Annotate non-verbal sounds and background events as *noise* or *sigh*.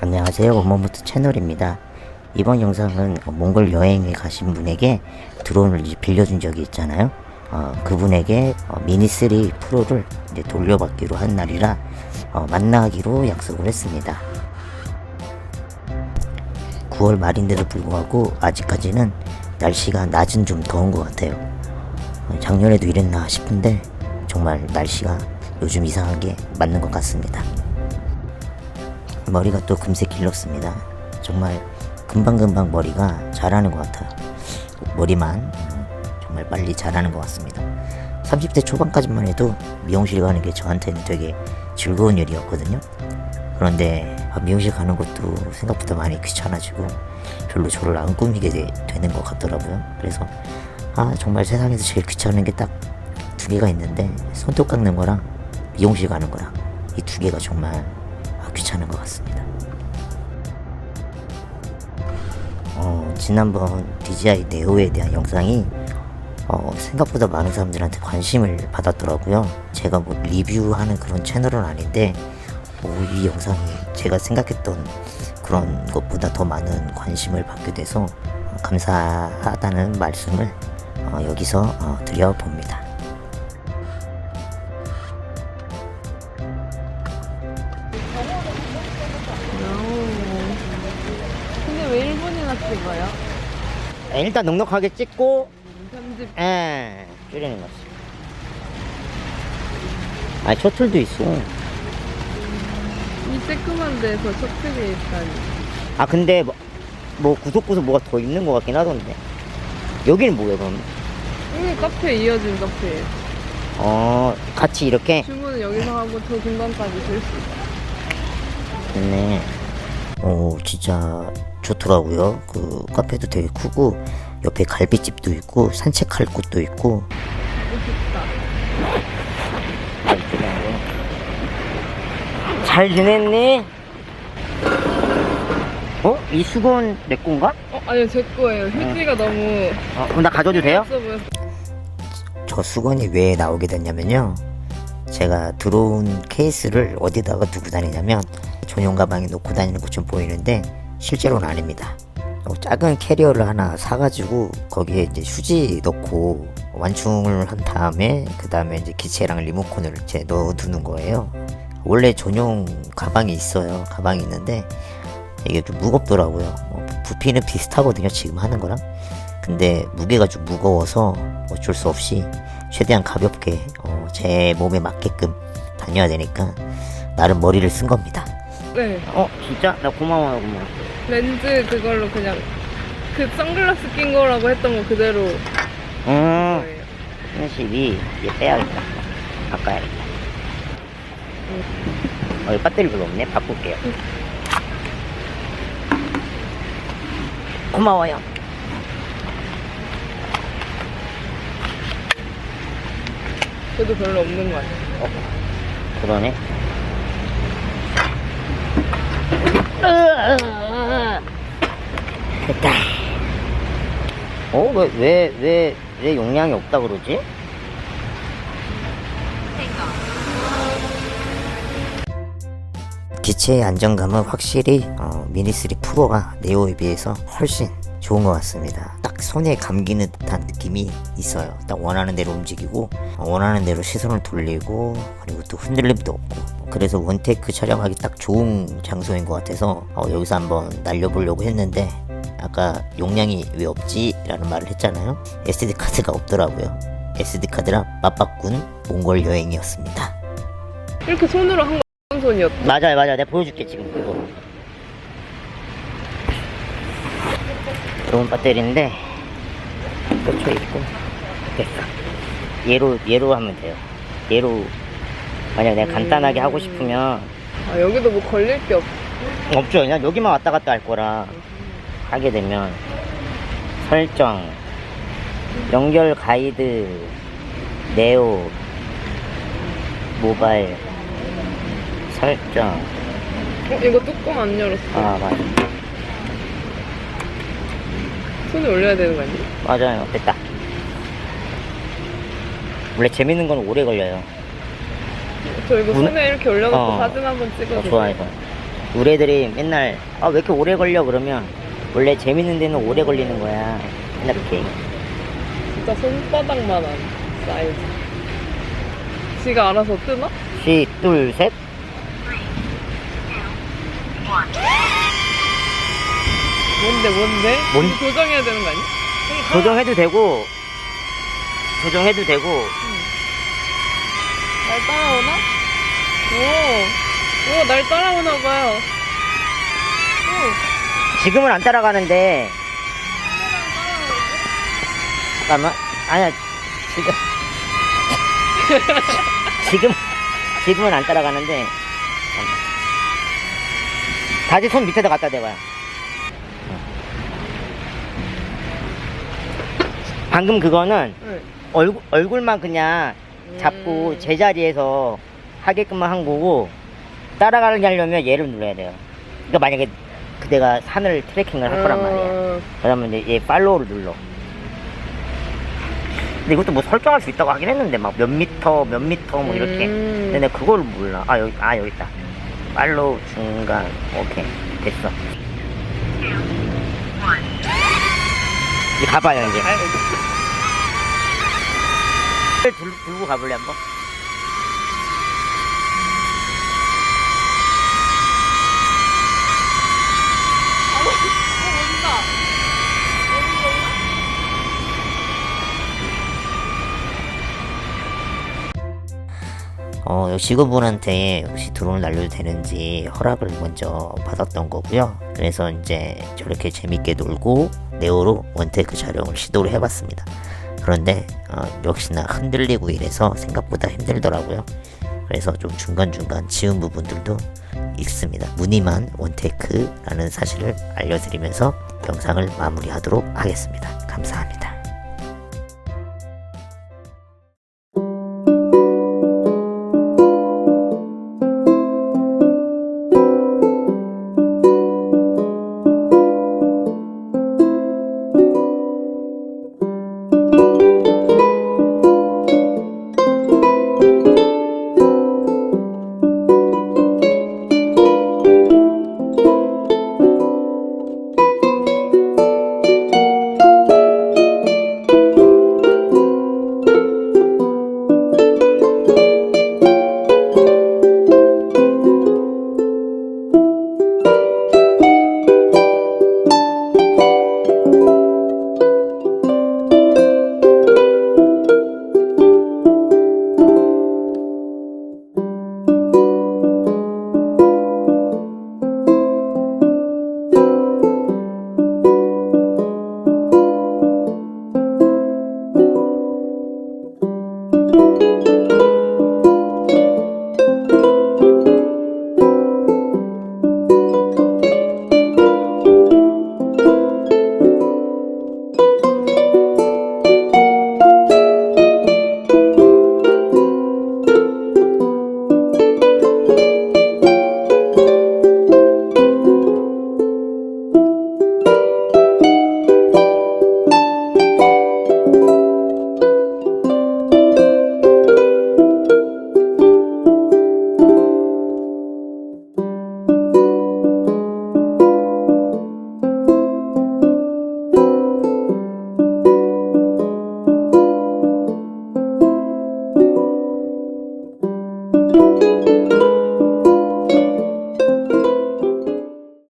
안녕하세요. 원모부트 채널입니다. 이번 영상은 몽골 여행에 가신 분에게 드론을 빌려준 적이 있잖아요. 어, 그분에게 어, 미니3 프로를 돌려받기로 한 날이라 어, 만나기로 약속을 했습니다. 9월 말인데도 불구하고 아직까지는 날씨가 낮은 좀 더운 것 같아요. 어, 작년에도 이랬나 싶은데 정말 날씨가 요즘 이상하게 맞는 것 같습니다 머리가 또 금세 길렀습니다. 정말 금방금방 머리가 자라는 것 같아요. 머리만 음, 정말 빨리 자라는 것 같습니다. 30대 초반까지만 해도 미용실 가는 게 저한테는 되게 즐거운 일이었거든요. 그런데 아, 미용실 가는 것도 생각보다 많이 귀찮아지고 별로 저를 안 꾸미게 되, 되는 것 같더라고요. 그래서 아 정말 세상에서 제일 귀찮은 게 딱 두 개가 있는데 손톱 깎는 거랑 미용실 가는 거랑 이 두 개가 정말 아, 귀찮은 것 같습니다. 어, 지난번 DJI 네오에 대한 영상이 어, 생각보다 많은 사람들한테 관심을 받았더라고요. 제가 뭐 리뷰하는 그런 채널은 아닌데 어, 이 영상이 제가 생각했던 그런 것보다 더 많은 관심을 받게 돼서 어, 감사하다는 말씀을 어, 여기서 어, 드려봅니다. 근데 왜 일본이나 찍어요? 일단 넉넉하게 찍고 편집 예, 줄이는 거지. 아, 셔틀도 있어. 이 쬐끄만 데서 셔틀이 있다니 아, 근데 뭐, 뭐 구석구석 뭐가 더 있는 것 같긴 하던데. 여기는 뭐예요, 그럼? 여기 카페 이어진 카페 어, 같이 이렇게? 주문은 여기서 하고 저 중간까지 줄 수 있어 요 좋네. 오, 진짜 좋더라고요. 그 카페도 되게 크고, 옆에 갈비집도 있고, 산책할 곳도 있고. 잘 지냈니? 어? 이 수건 내 건가? 어? 아니요 제 거예요 휴지가 너무 어, 그럼 나 가져도 돼요? 없어 보여서 저 수건이 왜 나오게 됐냐면요. 제가 들어온 케이스를 어디다가 두고 다니냐면 전용 가방에 놓고 다니는 것좀 보이는데 실제로는 아닙니다. 어, 작은 캐리어를 하나 사가지고 거기에 이제 휴지 넣고 완충을 한 다음에 그 다음에 이제 기체랑 리모컨을 이제 넣어두는 거예요. 원래 전용 가방이 있어요. 가방이 있는데 이게 좀 무겁더라고요. 뭐 부피는 비슷하거든요. 지금 하는 거랑. 근데 무게가 좀 무거워서 어쩔 수 없이 최대한 가볍게 어, 제 몸에 맞게끔 다녀야 되니까 나름 머리를 쓴 겁니다. 네 어 진짜? 나 고마워요 고마워. 렌즈 그걸로 그냥 그 선글라스 낀 거라고 했던 거 그대로 음 거예요 32얘 빼야겠다. 바꿔야겠다. 어, 이 배터리 별로 없네. 바꿀게요. 고마워요. 저도 별로 없는 거 같아요 그러네. 됐다. 어, 왜, 왜, 왜, 왜 용량이 없다 그러지? 기체의 안정감은 확실히 어, 미니3 프로가 네오에 비해서 훨씬 좋은 것 같습니다. 딱 손에 감기는 듯한 느낌이 있어요. 딱 원하는 대로 움직이고 어, 원하는 대로 시선을 돌리고 그리고 또 흔들림도 없고 그래서 원테이크 촬영하기 딱 좋은 장소인 것 같아서 어, 여기서 한번 날려보려고 했는데 아까 용량이 왜 없지? 라는 말을 했잖아요. SD 카드가 없더라고요. SD 카드랑 맞바꾼 몽골 여행이었습니다. 이렇게 손으로 한건 손이었다 맞아요, 맞아요. 내가 보여줄게 지금 그거. 좋은 배터리인데 꽂혀 있고 됐어. 얘로 얘로 하면 돼요. 얘로 만약 내가 간단하게 하고 싶으면 아 여기도 뭐 걸릴 게 없... 없죠. 그냥 여기만 왔다 갔다 할 거라 하게 되면 설정 연결 가이드 네오 모바일 설정 어? 이거 뚜껑 안 열었어 아 맞아 손에 올려야 되는 거 아니에요? 맞아요 됐다 원래 재밌는 건 오래 걸려요 저 이거 문- 손에 이렇게 올려놓고 어. 사진 한번 찍어도 어? 좋아요 우리 애들이 맨날 아 왜 이렇게 오래 걸려 그러면 원래 재밌는 데는 오래 걸리는 거야. 맨날 이렇게 진짜 손바닥만한 사이즈. 지가 알아서 뜨나? 시, 둘, 셋. 뭔데 뭔데? 뭔- 조정해야 되는 거 아니야? 조정해도 되고 조정해도 되고. 날 따라오나? 오, 오, 날 따라오나 봐요. 오, 지금은 안 따라가는데. 잠깐만. 아니야 지금. *laughs* 지금 지금은 안 따라가는데. 다시 손 밑에다 갖다 대봐요 방금 그거는 응. 얼굴, 얼굴만 그냥 잡고 음. 제자리에서 하게끔만 한 거고 따라가게 하려면 얘를 눌러야 돼요 그러니까 만약에 그대가 산을 트레킹을 할 거란 말이야 어, 그러면 이제 얘 팔로우를 눌러. 근데 이것도 뭐 설정할 수 있다고 하긴 했는데 막 몇 미터 몇 미터 뭐 이렇게. 음. 근데 내가 그걸 몰라. 아 여기 아 여기 있다. 팔로우 중간 오케이 됐어. 이제 가봐요 이제. 아유, 들, 들고 가볼래 한번? 어, 직원분한테 혹시 드론을 날려도 되는지 허락을 먼저 받았던 거고요. 그래서 이제 저렇게 재밌게 놀고 네오로 원테이크 촬영을 시도를 해봤습니다. 그런데 어, 역시나 흔들리고 이래서 생각보다 힘들더라고요. 그래서 좀 중간중간 지운 부분들도 있습니다. 무늬만 원테이크라는 사실을 알려드리면서 영상을 마무리하도록 하겠습니다. 감사합니다.